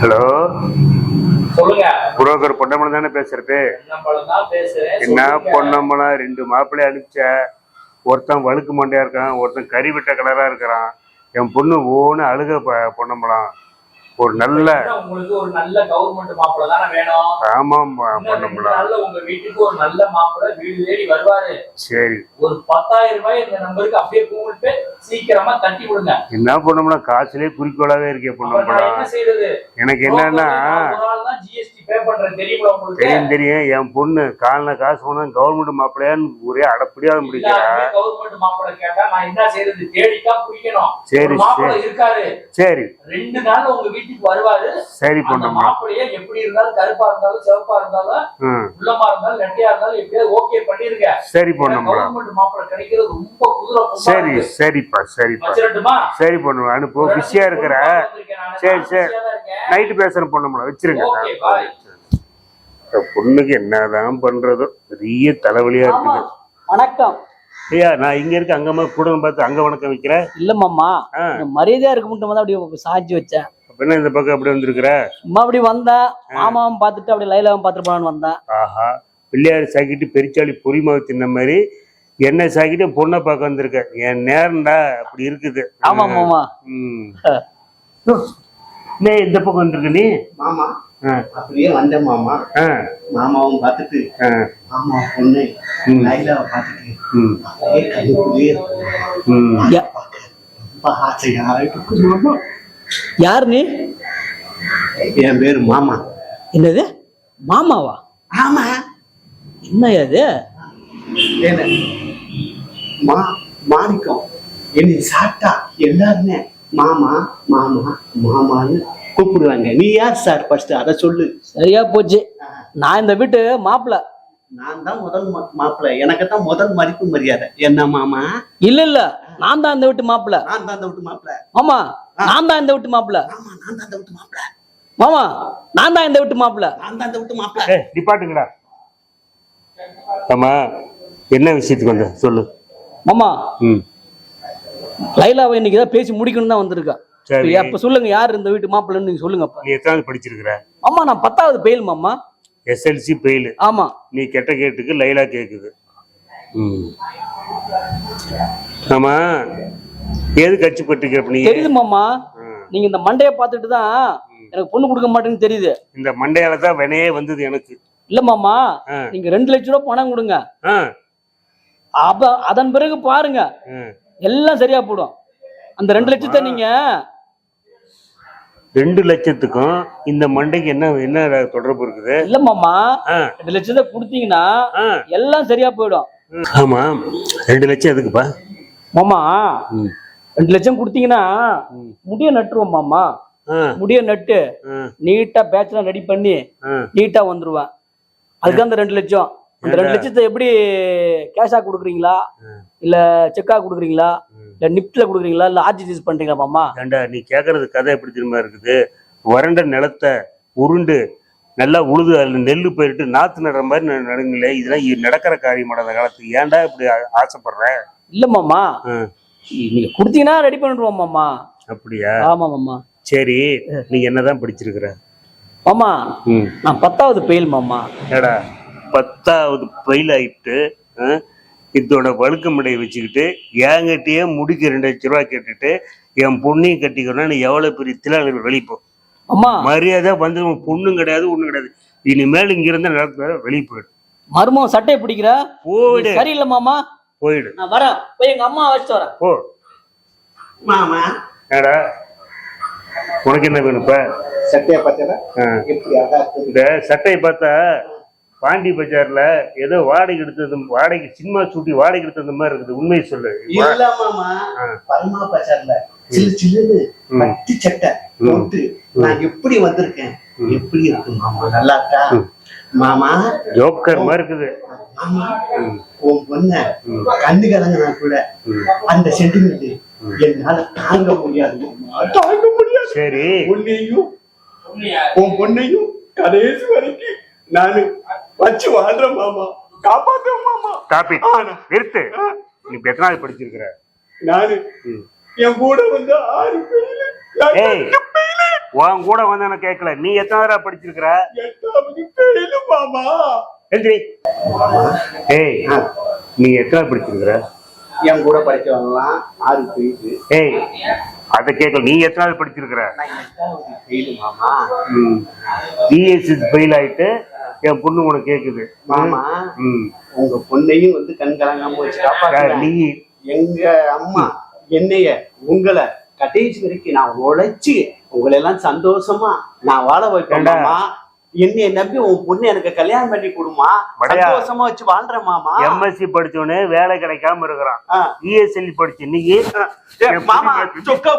Hello. சொல்லுங்க. Broker பொன்னம்மன் தானே பேசுறது? என்ன. பொன்னம்மனா ரெண்டு மாப்பிள்ளை அனுப்பிச்ச. ஒருத்தன் வழுக்கு மண்டையா இருக்கான் ஒருத்தன் கறி விட்ட கலரா இருக்கிறான். என் பொண்ணு ஓன்னு அழுக ப- பொன்னம்பலம். ஒரு நல்ல உங்களுக்கு ஒரு நல்ல கவர்மெண்ட் மாப்பிள்ளை தானே வேணும்? ஆமாம் நாள்ல உங்க வீட்டுக்கு ஒரு நல்ல மாப்பிள்ளை வீடு தேடி வருவாரு. சரி. ஒரு பத்தாயிரம் ரூபாய் இந்த நம்பருக்கு அப்படியே கூகுள் பே சீக்கிரமா தட்டி விடுங்க. என்ன பொன்னம்பலம் காசுலயே குறிக்கோளாவே இருக்கே பொன்னம்பலம் என்ன செய்யறது எனக்கு என்னன்னா ஜிஎஸ்டி தெரியுமா தெரியும். என் பொண்ணு காலில் காசு போனா கவர்மெண்ட் மாப்பிள்ளையான்னு ஒரே அடப்படியா முடிக்கிறா. சரி, சரி. சரி. ரெண்டு நாள் உங்க வீட்டுக்கு வருவாரு. சரி பொன்னம்பலம் மாப்பிள்ளைய எப்படி இருந்தாலும் கருப்பா இருந்தாலும் சிவப்பா இருந்தாலும் உள்ளமா இருந்தாலும் நெட்டையா இருந்தாலும் எப்படியாவது ஓகே பண்ணிருங்க. சரி பொன்னம்பலம் கவர்மெண்ட் மாப்பிள்ளை கிடைக்கிறது ரொம்ப குதிரை சரி சரிப்பா சரிப்பா. சரி பொண்ணு அனுப்பு. பிஸியா இருக்கிற. சரி, சரி. நைட்டு பேசுற பொண்ணுங்களா வச்சிருங்க. இந்த பொண்ணுக்கு என்னதான் பண்றதோ பெரிய தலைவலியா இருக்குது. வணக்கம். ஐயா நான் இங்க இருக்க அங்கம்மா கூட பார்த்து அங்க வணக்கம் வைக்கிறேன். இல்ல மாமா மரியாதையா இருக்க மட்டும் தான் அப்படியே சாட்சி வச்சேன். அப்ப என்ன இந்த பக்கம் அப்படி வந்திருக்கிற? சும்மா அப்படி வந்தேன் மாமாவும் பார்த்துட்டு அப்படியே லைலாவும் பார்த்துட்டு போலான்னு வந்தேன். ஆஹா. பிள்ளையார் சாக்கிட்டு பெரிச்சாளி பொறிமாவு தின்ன மாதிரி என்ன சாக்கிட்டு பொண்ணை பார்க்க வந்திருக்க. என் நேரம்டா அப்படி இருக்குது. ஆமா மாமா ம். இந்த பக்கம் வந்திருக்க நீ? மாமா. அப்படியே வந்தேன் மாமா மாமாவும் பார்த்துட்டு மாமா பொண்ணு. லைலாவை பார்த்துட்டு அப்படியே கண்ணுக்குள்ளேயே ம். யா- ரொம்ப ஆசையா இருக்கு. மாமா. யார் நீ என் பேரு மாமா. என்னது? மாமாவா? ஆமா. என்ன அது? என்ன? மா மாணிக்கம். என்னை சாப்பிட்டா எல்லாருமே மாமா மாமா மாமான்னு கூப்பிடுவாங்க. நீ யார் சார் ஃபர்ஸ்ட் அதை சொல்லு. சரியா போச்சு. நான் இந்த வீட்டு மாப்பிள்ள நான் தான் முதல் மாப்பிள்ளை எனக்கு தான் முதல் மதிப்பு மரியாதை. என்ன மாமா? இல்ல இல்ல. நான் தான் இந்த வீட்டு மாப்பிள்ள நான் தான் அந்த விட்டு மாப்பிள்ளை மாமா நான் தான் இந்த வீட்டு மாப்பிள்ள ஆமா நான் தான் அந்த விட்டு மாப்பிள்ளை மாமா நான் தான் இந்த வீட்டு மாப்பிள்ள நான் தான் அந்த விட்டு மாப்பிள்ளை ஏய் நிப்பாட்டுங்கடா ஆமா என்ன விஷயத்துக்கு வந்த? சொல்லு. மாமா ம். லைலாவை இன்னைக்கு தான் பேசி முடிக்கணும் தான் வந்திருக்கேன் சரி. அப்ப சொல்லுங்க யார் இந்த வீட்டு மாப்பிள்ளைன்னு நீங்க சொல்லுங்க அப்ப நீ எத்தனாவது படிச்சிருக்கிற? ஆமா நான் பத்தாவது பெயில் மாமா. எஸ்எல்சி பெயில் ஆமா. நீ கெட்ட கேட்டுக்கு லைலா கேக்குது. ம். ஆமா. ஏது கட்சி பட்டுக்க நீ? தெரியுது மாமா. நீங்க இந்த மண்டைய பார்த்துட்டு தான் எனக்கு பொண்ணு கொடுக்க மாட்டேன்னு தெரியுது. இந்த மண்டையால தான் வினையே வந்தது எனக்கு. இல்ல மாமா. நீங்க ரெண்டு லட்ச ரூபாய் பணம் கொடுங்க. அப்ப அதன் பிறகு பாருங்க. எல்லாம் சரியா போடும். அந்த ரெண்டு லட்சத்தை நீங்க ரெண்டு லட்சத்துக்கும் இந்த மண்டைக்கு என்ன என்ன தொடர்பு இருக்குது? இல்ல மாமா ரெண்டு லட்சத்தை கொடுத்தீங்கன்னா. எல்லாம் சரியா போயிடும். ஆமா. ரெண்டு லட்சம் எதுக்குப்பா? மாமா. ரெண்டு லட்சம் கொடுத்தீங்கன்னா முடிய நட்டுருவோம் மாமா. முடிய நட்டு நீட்டா பேச்செல்லாம் ரெடி பண்ணி. நீட்டா வந்துருவேன். அதுக்கு அந்த ரெண்டு லட்சம். அந்த ரெண்டு லட்சத்தை எப்படி கேஷா கொடுக்குறீங்களா? இல்ல செக்கா கொடுக்குறீங்களா? இல்ல நிப்ட்ல கொடுக்குறீங்களா? இல்ல ஆர்ஜிடிஸ் பண்றீங்களா மாமா? ஏண்டா நீ கேக்குறது கதை எப்படி தெரியுமா இருக்குது? வறண்ட நிலத்தை உருண்டு நல்லா உழுது அதில் நெல் போயிட்டு நாத்து நடுற மாதிரி ந- நடுங்களே இதெல்லாம் இ- நடக்கிற காரியம் அந்த காலத்துக்கு ஏன்டா இப்படி ஆ- ஆசைப்படுற? இல்ல மாமா. ஆ, நீங்க கொடுத்தீங்கன்னா ரெடி பண்ணிடுவோம் மாமா. அப்படியா? ஆமா மாமா. சரி நீ என்னதான் படிச்சிருக்கிற? மாமா ம். நான் பத்தாவது பெயில் மாமா. ஏடா பத்தாவது ஃபெயில் ஆயிட்டு ஆ, இதோட வழுக்க முடையை வச்சுக்கிட்டு என்கிட்டயே முடிக்க ரெண்டு லட்ச ரூபா கேட்டுட்டு என் பொண்ணையும் கட்டிக்கணும் நீ எவ்வளவு பெரிய திலாளி வெளிப்போ அம்மா. மரியாதை வந்து பொண்ணும் கிடையாது ஒண்ணும் கிடையாது. இனிமேல் இங்க இருந்து நடத்த வெளியே போயிடு. மருமம் சட்டையை பிடிக்கிற? போயிடு. சரியில்லை மாமா. போயிடு. நான் வரேன். போய் எங்க அம்மா வச்சுட்டு வரேன். போ. மாமா. ஏடா உனக்கு என்ன வேணும்ப்பா சட்டையை பார்த்தா இந்த சட்டையை பார்த்தா பாண்டி பஜார்ல ஏதோ வாடகை எடுத்தது வாடகை சினிமா சூட்டி வாடகை எடுத்தது மாதிரி இருக்குது. உண்மையை சொல்லு. பரமா பஜார்ல சில்லு சில்லுன்னு. பட்டு சட்டை போட்டு நான் எப்படி வந்திருக்கேன்? எப்படி இருக்கு மாமா? நல்லா இருக்கா மாமா ஜோக்கர் மாதிரி இருக்குது. மாமா உன் பொண்ண கண்ணு கலங்கினா கூட அந்த சென்டிமெண்ட் என்னால தாங்க முடியாது. தாங்க முடியாது. சரி. உன்னையும் உன் பொண்ணையும் கடைசி வரைக்கும் நானு வச்சு வாழ்றேன் மாமா. காப்பாத்த மாமா. காப்பி. நிறுத்து. நீ இப்ப எத்தனாவது படிச்சிருக்கிற? நானு ம். என் கூட வந்து ஆறு ஏய் உன் கூட வந்து எனக்கு கேட்கல நீ எத்தனை தடவை படிச்சிருக்கிற? எட்டாவது மாமா? எந்திரி ஏய் நீ எத்தனை படிச்சிருக்கிற? என் கூட படிச்சவங்கலாம் ஆறு ஃபெயிலு ஏய் அதை கேட்கல நீ எத்தனாவது படிச்சிருக்கிற? நான் எட்டாவது ஃபெயிலு மாமா. பிஎஸ்சி ஃபெயில் ஆயிட்டு என் பொண்ணு உனக்கு கேக்குது. மாமா உங்க பொண்ணையும் வந்து கண் கலங்காம வச்சு நீ. எங்க அம்மா என்னைய உங்களை கடைசி வரைக்கும் நான் உழைச்சு உங்களை எல்லாம் சந்தோஷமா நான் வாழ வைப்பேன் ஏண்டா? மாமா. என்னைய நம்பி உன் பொண்ணு எனக்கு கல்யாணம் பண்ணி கொடுமா. சந்தோஷமா வச்சு வாழ்றேன் மாமா? எம்எஸ்சி படிச்சவனே வேலை கிடைக்காம இருக்கிறான். ஆ. இஎஸ்எல்இ படிச்சு ஏ, மாமா சொக்கா.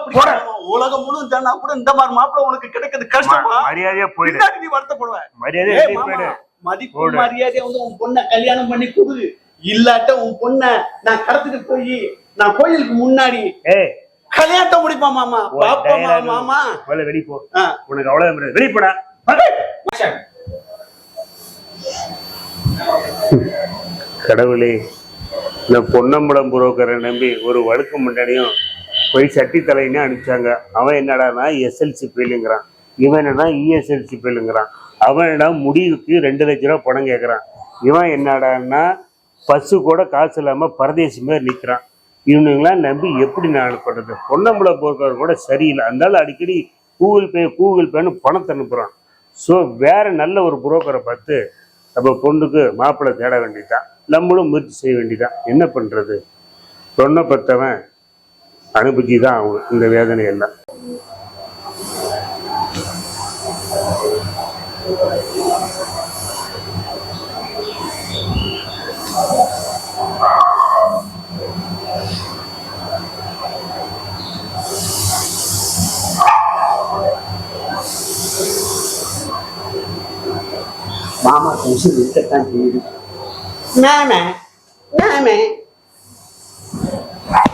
உலகம் முழுவதும் தானா கூட இந்த மாதிரி மாப்பிள்ள உனக்கு கிடைக்கிறது கஷ்டமா? மரியாதையா போயிடு. நீ வருத்தப்படுவ. மரியாதையா போயிடு. மதிப்பு போடு. மரியாதை வந்து உன் பொண்ணை கல்யாணம் பண்ணி கொடு. இல்லாட்ட உன் பொண்ணை நான் கடத்திட்டு போய் நான் கோயிலுக்கு முன்னாடி கல்யாணத்தை முடிப்பேன் மாமா. பாப்பா மாமா. முதல்ல வெளிய போ. ஆ. உனக்கு அவ்வளவு வெளிய போடா. Action. கடவுளே இந்த பொன்னம்பலம் புரோக்கரை நம்பி ஒரு வழுக்கு முன்னாடியும் போய் சட்டி தலைன்னு அனுப்பிச்சாங்க. அவன் என்னடானா எஸ்எல்சி ஃபெயிலுங்கிறான் இவன் என்னடா இஎஸ்எல்சி ஃபெயிலுங்கிறான் அவன் என்னடா முடிவுக்கு ரெண்டு லட்ச ரூபா பணம் கேட்குறான் இவன் என்னடான்னா பஸ்ஸு கூட காசு இல்லாமல் பரதேசி மாதிரி நிற்கிறான் இவனுங்களாம் நம்பி எப்படி நான் அனுப்புறது? பொன்னம்பலம் புரோக்கர் கூட சரியில்லை. அதனால அடிக்கடி கூகுள் பே கூகுள் பேன்னு பணத்தை அனுப்புகிறான் ஸோ வேற நல்ல ஒரு புரோக்கரை பார்த்து நம்ம பொண்ணுக்கு மாப்பிள்ளை தேட வேண்டியதுதான். நம்மளும் முயற்சி செய்ய வேண்டியதான் என்ன பண்றது? சொன்ன பத்தவன் அனுபவிச்சு தான் ஆகணும் இந்த வேதனை எல்லாம் மாமா கொஞ்சம் இருக்கத்தான் செய்யுது. மேமே மேமே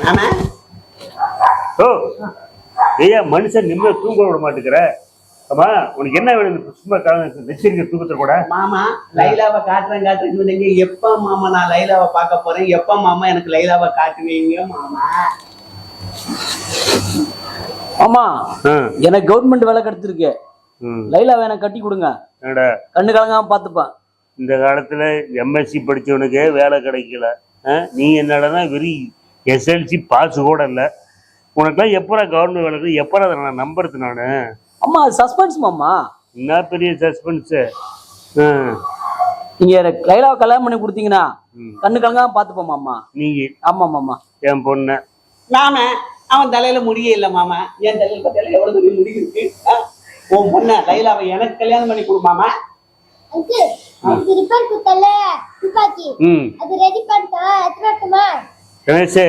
மேமே ஓ ஐயா மனுஷன் நிம்மதி தூங்க விட மாட்டேங்கிற. அம்மா உனக்கு என்ன வேணும்? சும்மா நெச்சிருக்க தூக்கத்தை கூட. மாமா லைலாவை காட்டுறேன் காட்டுறேன் சொன்னீங்க. எப்ப மாமா நான் லைலாவை பார்க்க போறேன். எப்ப மாமா எனக்கு லைலாவை காட்டுவீங்க மாமா? ஆமா எனக்கு கவர்மெண்ட் வேலை கிடைச்சிருக்கு. லைலாவை எனக்கு கட்டி கொடுங்க. என்னடா? கண்ணு கலங்காம பாத்துப்பேன் இந்த காலத்துல எம்எஸ்சி படிச்சவனுக்கே வேலை கிடைக்கல. ஆ, நீ என்னடனா வெறி எஸ்எல்சி பாஸ் கூட இல்லை. உனக்கெல்லாம் எப்பரா கவர்மெண்ட் வேலை? எப்பரா அதை நான் நம்புறது நானு? அம்மா சஸ்பென்ஸ் மாமா. என்ன பெரிய சஸ்பென்ஸு நீங்க லைலாவை கல்யாணம் பண்ணி கொடுத்தீங்கன்னா ம். கண்ணு கலங்காம பாத்துப்போம் மாமா. நீங்க ஆமா மாமா. என் பொண்ணை. மாமா அவன் தலையில முடியே இல்ல மாமா. என் தலையில பார்த்தால எவ்வளவு பெரிய முடி இருக்கு? ஆ? உன் பொண்ண லைலாவை எனக்கு கல்யாணம் பண்ணி கொடு மாமா. அங்கிள் அதுக்கு ரிப்பேர் குத்தல துப்பாக்கி. ம். அது ரெடி பண்ணிட்டா எத்தனை வருஷமா கணேஷே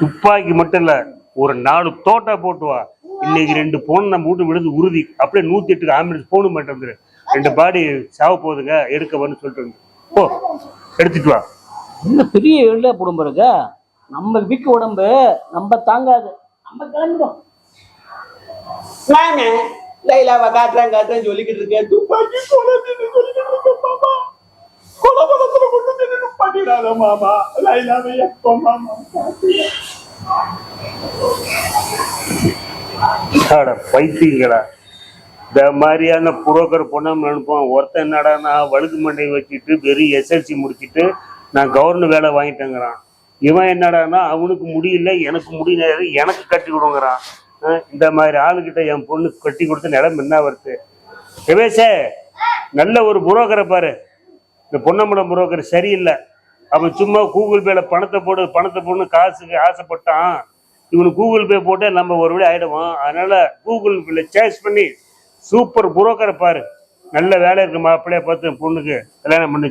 துப்பாக்கி மட்டும் இல்ல ஒரு நாலு தோட்டா போட்டு வா. இன்னைக்கு ரெண்டு போன் நம்ம வீட்டு விழுந்து உறுதி. அப்படியே நூத்தி எட்டுக்கு ஆம்புலன்ஸ் போகணும் மாட்டேன் வந்துரு. ரெண்டு பாடி சாவ போகுதுங்க எடுக்க வந்து சொல்லிட்டு போ எடுத்துட்டு வா. என்ன பெரிய வெள்ள குடும்பம் இருக்கு நம்ம வீக்கு உடம்பு நம்ம தாங்காது. நம்ம கிளம்பிடும். மாமா லைலாவை காட்டுறேன் காட்டுறேன் சொல்லிக்கிட்டு இருக்கேன். துப்பாக்கி சொல்லிக்கிட்டு இருக்கேன் மாமா. கொலபலத்துல கொண்டு வந்து நிப்பாட்டிடாத மாமா. லைலாவை எப்போ மாமா பைத்தியங்களா. இந்த மாதிரியான புரோக்கர் பொண்ணம் அனுப்புவான் ஒருத்தன் என்னடா நான் வழுக்கு மண்டையை வச்சுட்டு வெறும் எஸ்எல்சி முடிச்சிட்டு நான் கவர்மெண்ட் வேலை வாங்கிட்டேங்கிறான். இவன் என்னடான்னா அவனுக்கு முடியல எனக்கு முடியல எனக்கு கட்டி கொடுங்கிறான். இந்த மாதிரி ஆளுகிட்ட என் பொண்ணுக்கு கட்டி கொடுத்த நிலம் என்ன வருது? ரமேஷே நல்ல ஒரு புரோக்கரை பாரு. இந்த பொன்னம்பலம் புரோக்கர் சரியில்லை. அவன் சும்மா கூகுள் பேல பணத்தை போடு பணத்தை போடுன்னு காசுக்கு ஆசைப்பட்டான். இவனுக்கு கூகுள் பே போட்டு நம்ம ஒரு வழி ஆயிடுவோம். அதனால கூகுள் பேல சேஸ் பண்ணி சூப்பர் புரோக்கரை பாரு. நல்ல வேலை இருக்கு மாப்பிள்ளைய பார்த்து பொண்ணுக்கு கல்யாணம் பண்ணி